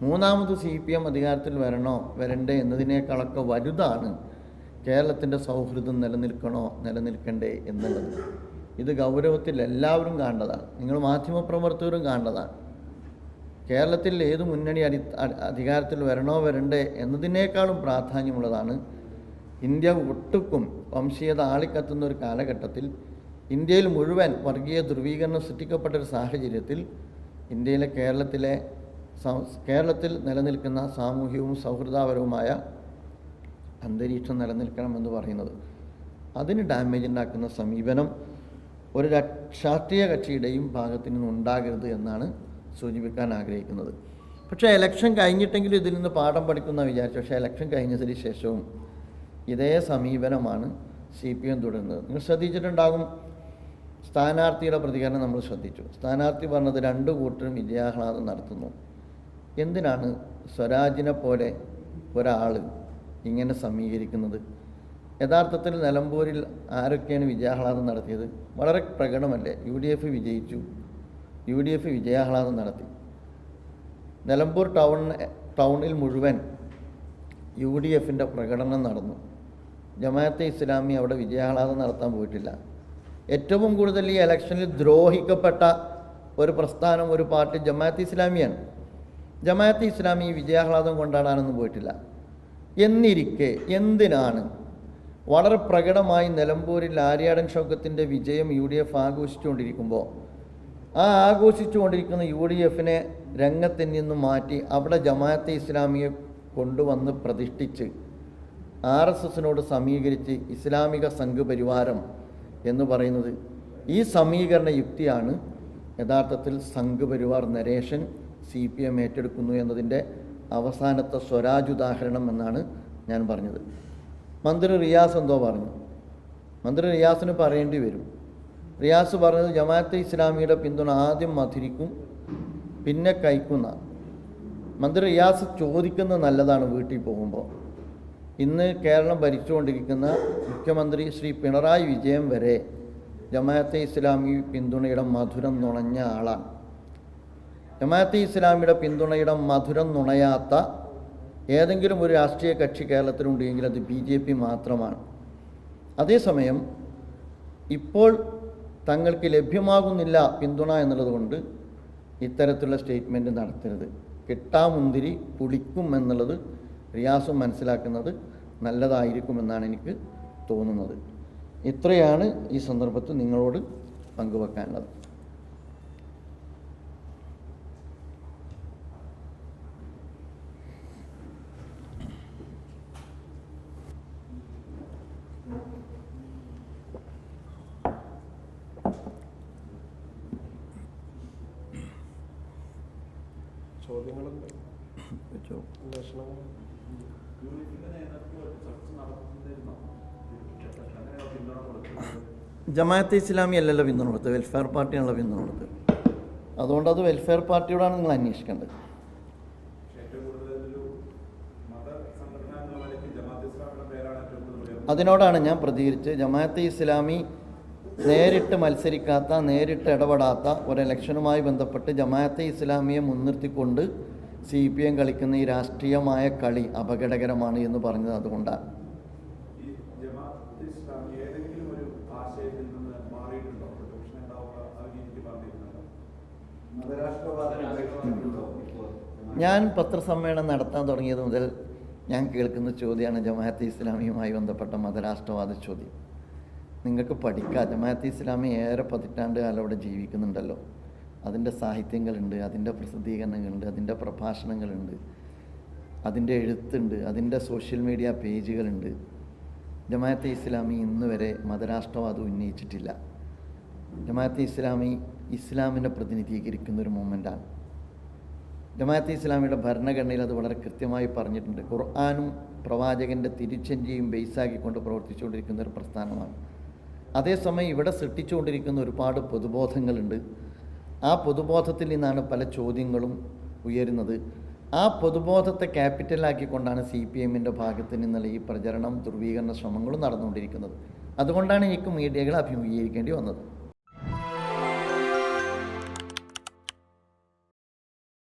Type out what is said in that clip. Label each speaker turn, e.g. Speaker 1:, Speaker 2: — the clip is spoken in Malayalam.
Speaker 1: മൂന്നാമത് സി പി എം അധികാരത്തിൽ വരണോ വരണ്ടേ എന്നതിനേക്കാളൊക്കെ വലുതാണ് കേരളത്തിന്റെ സൗഹൃദം നിലനിൽക്കണോ നിലനിൽക്കണ്ടേ എന്നുള്ളത്. ഇത് ഗൗരവത്തിൽ എല്ലാവരും കാണേണ്ടതാണ് നിങ്ങൾ മാധ്യമപ്രവർത്തകരും കാണേണ്ടതാണ് കേരളത്തിൽ ഏത് മുന്നണി അടി അധികാരത്തിൽ വരണോ വരണ്ടേ എന്നതിനേക്കാളും പ്രാധാന്യമുള്ളതാണ് ഇന്ത്യ ഒട്ടുക്കും വംശീയത ആളിക്കത്തുന്ന ഒരു കാലഘട്ടത്തിൽ ഇന്ത്യയിൽ മുഴുവൻ വർഗീയ ധ്രുവീകരണം സൃഷ്ടിക്കപ്പെട്ട ഒരു സാഹചര്യത്തിൽ ഇന്ത്യയിലെ കേരളത്തിലെ കേരളത്തിൽ നിലനിൽക്കുന്ന സാമൂഹ്യവും സൗഹൃദപരവുമായ അന്തരീക്ഷം നിലനിൽക്കണമെന്ന് പറയുന്നത്. അതിന് ഡാമേജ് ഉണ്ടാക്കുന്ന സമീപനം ഒരു രാഷ്ട്രീയ കക്ഷിയുടെയും ഭാഗത്തു നിന്ന് ഉണ്ടാകരുത് എന്നാണ് സൂചിപ്പിക്കാൻ ആഗ്രഹിക്കുന്നത്. പക്ഷേ ഇലക്ഷൻ കഴിഞ്ഞിട്ടെങ്കിലും ഇതിൽ നിന്ന് പാഠം പഠിക്കുന്ന വിചാരിച്ചു പക്ഷേ ഇലക്ഷൻ കഴിഞ്ഞതിന് ശേഷവും ഇതേ സമീപനമാണ് സി പി എം തുടരുന്നത്. നിങ്ങൾ ശ്രദ്ധിച്ചിട്ടുണ്ടാകും. സ്ഥാനാർത്ഥിയുടെ പ്രതികരണം നമ്മൾ ശ്രദ്ധിച്ചു. സ്ഥാനാർത്ഥി പറഞ്ഞത് രണ്ട് കൂട്ടരും വിജയാഹ്ലാദം നടത്തുന്നു. എന്തിനാണ് സ്വരാജിനെ പോലെ ഒരാൾ ഇങ്ങനെ സമീകരിക്കുന്നത്? യഥാർത്ഥത്തിൽ നിലമ്പൂരിൽ ആരൊക്കെയാണ് വിജയാഹ്ലാദം നടത്തിയത്? വളരെ പ്രകടമല്ലേ? യു ഡി എഫ് വിജയിച്ചു. യു ഡി എഫ് വിജയാഹ്ലാദം നടത്തി. നിലമ്പൂർ ടൗൺ ടൗണിൽ മുഴുവൻ യു ഡി എഫിന്റെ പ്രകടനം നടന്നു. ജമാഅത്തെ ഇസ്ലാമി അവിടെ വിജയാഹ്ലാദം നടത്താൻ പോയിട്ടില്ല. ഏറ്റവും കൂടുതൽ ഈ ഇലക്ഷനിൽ ദ്രോഹിക്കപ്പെട്ട ഒരു പ്രസ്ഥാനം ഒരു പാർട്ടി ജമാഅത്തെ ഇസ്ലാമിയാണ്. ജമാഅത്തെ ഇസ്ലാമി വിജയാഹ്ലാദം കൊണ്ടാടാനൊന്നും പോയിട്ടില്ല. എന്നിരിക്കെ എന്തിനാണ് വളരെ പ്രകടമായി നിലമ്പൂരിൽ ആര്യാടൻ ഷൗക്കത്തിന്റെ വിജയം യു ഡി എഫ് ആഘോഷിച്ചുകൊണ്ടിരിക്കുമ്പോൾ? ആ ആഘോഷിച്ചുകൊണ്ടിരിക്കുന്ന യു ഡി എഫിനെ രംഗത്തിൽ നിന്നും മാറ്റി അവിടെ ജമാഅത്തെ ഇസ്ലാമിയെ കൊണ്ടുവന്ന് പ്രതിഷ്ഠിച്ച് ആർ എസ് എസിനോട് സമീകരിച്ച് ഇസ്ലാമിക സംഘപരിവാരം എന്ന് പറയുന്നത് ഈ സമീകരണ യുക്തിയാണ്. യഥാർത്ഥത്തിൽ Sangh Parivar narration C P M ഏറ്റെടുക്കുന്നു എന്നതിന്റെ അവസാനത്തെ സ്വരാജ് ഉദാഹരണം എന്നാണ് ഞാൻ പറഞ്ഞത്. മന്ത്രി റിയാസ് എന്തോ പറഞ്ഞു. മന്ത്രി റിയാസിന് പറയേണ്ടി വരും. റിയാസ് പറഞ്ഞത് ജമാഅത്തെ ഇസ്ലാമിയുടെ പിന്തുണ ആദ്യം മധുരിക്കും പിന്നെ കൈക്കുന്ന. മന്ത്രി റിയാസ് ചോദിക്കുന്നത് നല്ലതാണ് വീട്ടിൽ പോകുമ്പോൾ. ഇന്ന് കേരളം ഭരിച്ചുകൊണ്ടിരിക്കുന്ന മുഖ്യമന്ത്രി ശ്രീ പിണറായി വിജയൻ വരെ ജമാഅത്തെ ഇസ്ലാമി പിന്തുണയുടെ മധുരം നുണഞ്ഞ ആളാണ്. ജമാഅത്തെ ഇസ്ലാമിയുടെ പിന്തുണയുടെ മധുരം നുണയാത്ത ഏതെങ്കിലും ഒരു രാഷ്ട്രീയ കക്ഷി കേരളത്തിലുണ്ടെങ്കിൽ അത് ബി ജെ പി മാത്രമാണ്. അതേസമയം ഇപ്പോൾ തങ്ങൾക്ക് ലഭ്യമാകുന്നില്ല പിന്തുണ എന്നുള്ളതുകൊണ്ട് ഇത്തരത്തിലുള്ള സ്റ്റേറ്റ്മെന്റ് നടത്തരുത്. കിട്ടാമുന്തിരി പുളിക്കും എന്നുള്ളത് റിയാസും മനസ്സിലാക്കുന്നത് നല്ലതായിരിക്കുമെന്നാണ് എനിക്ക് തോന്നുന്നത്. ഇത്രയാണ് ഈ സന്ദർഭത്തിൽ നിങ്ങളോട് പങ്കുവെക്കാനുള്ളത്.
Speaker 2: അന്വേഷണങ്ങൾ
Speaker 1: ജമാഅത്തെ ഇസ്ലാമി അല്ലല്ലോ പിന്തുണ കൊടുത്തത്. വെൽഫെയർ പാർട്ടിയാണല്ലോ പിന്തുണ കൊടുത്തത്. അതുകൊണ്ട് അത് വെൽഫെയർ പാർട്ടിയോടാണ് നിങ്ങൾ അന്വേഷിക്കേണ്ടത്. അതിനോടാണ് ഞാൻ പ്രതികരിച്ച് ജമാഅത്തെ ഇസ്ലാമി നേരിട്ട് മത്സരിക്കാത്ത നേരിട്ട് ഇടപെടാത്ത ഒരു ഇലക്ഷനുമായി ബന്ധപ്പെട്ട് ജമാഅത്തെ ഇസ്ലാമിയെ മുൻനിർത്തിക്കൊണ്ട് സി പി എം കളിക്കുന്ന ഈ രാഷ്ട്രീയമായ കളി അപകടകരമാണ് എന്ന് പറഞ്ഞത് അതുകൊണ്ടാണ്. ഞാൻ പത്രസമ്മേളനം നടത്താൻ തുടങ്ങിയത് മുതൽ ഞാൻ കേൾക്കുന്ന ചോദ്യമാണ് ജമാഅത്ത് ഇസ്ലാമിയുമായി ബന്ധപ്പെട്ട മതരാഷ്ട്രവാദ ചോദ്യം. നിങ്ങൾക്ക് പഠിക്കാം ജമാഅത്ത് ഇസ്ലാമി ഏറെ പതിറ്റാണ്ട് കാലം അവിടെ ജീവിക്കുന്നുണ്ടല്ലോ. അതിന്റെ സാഹിത്യങ്ങളുണ്ട് അതിന്റെ പ്രസിദ്ധീകരണങ്ങളുണ്ട് അതിന്റെ പ്രഭാഷണങ്ങളുണ്ട് അതിന്റെ എഴുത്തുണ്ട് അതിന്റെ സോഷ്യൽ മീഡിയ പേജുകളുണ്ട്. ജമാഅത്തെ ഇസ്ലാമി ഇന്ന് വരെ മതരാഷ്ട്രവാദം ഉന്നയിച്ചിട്ടില്ല. ജമാഅത്തെ ഇസ്ലാമി ഇസ്ലാമിനെ പ്രതിനിധീകരിക്കുന്ന ഒരു മൂമെന്റാണ് ജമാഅത്തെ ഇസ്ലാമിയുടെ ഭരണഘടനയിൽ അത് വളരെ കൃത്യമായി പറഞ്ഞിട്ടുണ്ട്. ഖുർആാനും പ്രവാചകന്റെ തിരിച്ചഞ്ചിയും ബേസാക്കിക്കൊണ്ട് പ്രവർത്തിച്ചുകൊണ്ടിരിക്കുന്ന ഒരു പ്രസ്ഥാനമാണ്. അതേസമയം ഇവിടെ സൃഷ്ടിച്ചുകൊണ്ടിരിക്കുന്ന ഒരുപാട് പൊതുബോധങ്ങളുണ്ട്. ആ പൊതുബോധത്തിൽ നിന്നാണ് പല ചോദ്യങ്ങളും ഉയരുന്നത്. ആ പൊതുബോധത്തെ ക്യാപിറ്റലാക്കിക്കൊണ്ടാണ് സി പി എമ്മിന്റെ ഭാഗത്ത് നിന്നുള്ള ഈ പ്രചരണം ധ്രുവീകരണ ശ്രമങ്ങളും നടന്നുകൊണ്ടിരിക്കുന്നത്. അതുകൊണ്ടാണ് എനിക്ക് മീഡിയകളെ അഭിമുഖീകരിക്കേണ്ടി വന്നത്.